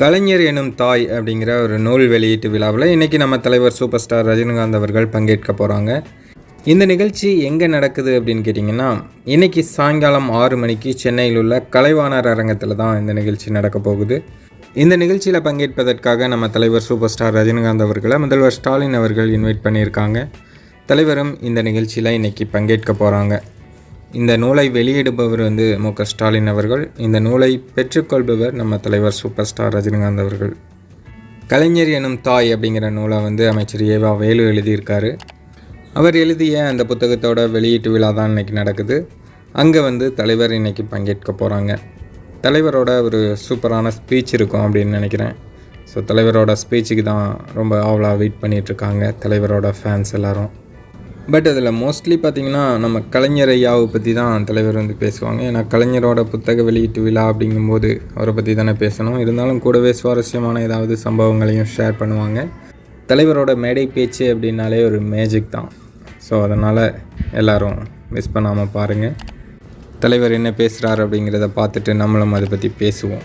கலைஞர் எனும் தாய் அப்படிங்கிற ஒரு நூல் வெளியீட்டு விழாவில் இன்றைக்கி நம்ம தலைவர் சூப்பர் ஸ்டார் ரஜினிகாந்த் அவர்கள் பங்கேற்க போகிறாங்க இந்த நிகழ்ச்சி எங்கே நடக்குது அப்படின்னு கேட்டிங்கன்னா இன்றைக்கி சாயங்காலம் ஆறு மணிக்கு சென்னையில் உள்ள கலைவாணர் அரங்கத்தில் தான் இந்த நிகழ்ச்சி நடக்க போகுது. இந்த நிகழ்ச்சியில் பங்கேற்பதற்காக நம்ம தலைவர் சூப்பர் ஸ்டார் ரஜினிகாந்த் அவர்களை முதல்வர் ஸ்டாலின் அவர்கள் இன்வைட் பண்ணியிருக்காங்க. தலைவரும் இந்த நிகழ்ச்சியில் இன்றைக்கி பங்கேற்க போகிறாங்க இந்த நூலை வெளியிடுபவர் வந்து மு க. ஸ்டாலின் அவர்கள். இந்த நூலை பெற்றுக்கொள்பவர் நம்ம தலைவர் சூப்பர் ஸ்டார் ரஜினிகாந்த் அவர்கள். கலைஞர் எனும் தாய் அப்படிங்கிற நூலை வந்து அமைச்சர் ஏவா வேலு எழுதியிருக்காரு. அவர் எழுதிய அந்த புத்தகத்தோட வெளியீட்டு விழா தான் இன்றைக்கி நடக்குது. அங்கே வந்து தலைவர் இன்றைக்கி பங்கேற்க போகிறாங்க தலைவரோட ஒரு சூப்பரான ஸ்பீச் இருக்கும் அப்படின்னு நினைக்கிறேன். ஸோ தலைவரோட ஸ்பீச்சுக்கு தான் ரொம்ப ஆவலாக வெயிட் பண்ணிகிட்ருக்காங்க தலைவரோட ஃபேன்ஸ் எல்லோரும். பட் அதில் மோஸ்ட்லி பார்த்திங்கன்னா நம்ம கலைஞர் ஐயாவை பற்றி தான் தலைவர் வந்து பேசுவாங்க. ஏன்னா கலைஞரோட புத்தக வெளியீட்டு விழா அப்படிங்கும்போது அவரை பற்றி தானே பேசணும். இருந்தாலும் கூடவே சுவாரஸ்யமான ஏதாவது சம்பவங்களையும் ஷேர் பண்ணுவாங்க. தலைவரோட மேடை பேச்சு அப்படின்னாலே ஒரு மேஜிக் தான். ஸோ அதனால் எல்லோரும் மிஸ் பண்ணாமல் பாருங்கள் தலைவர் என்ன பேசுகிறார் அப்படிங்கிறத பார்த்துட்டு நம்மளும் அதை பற்றி பேசுவோம்.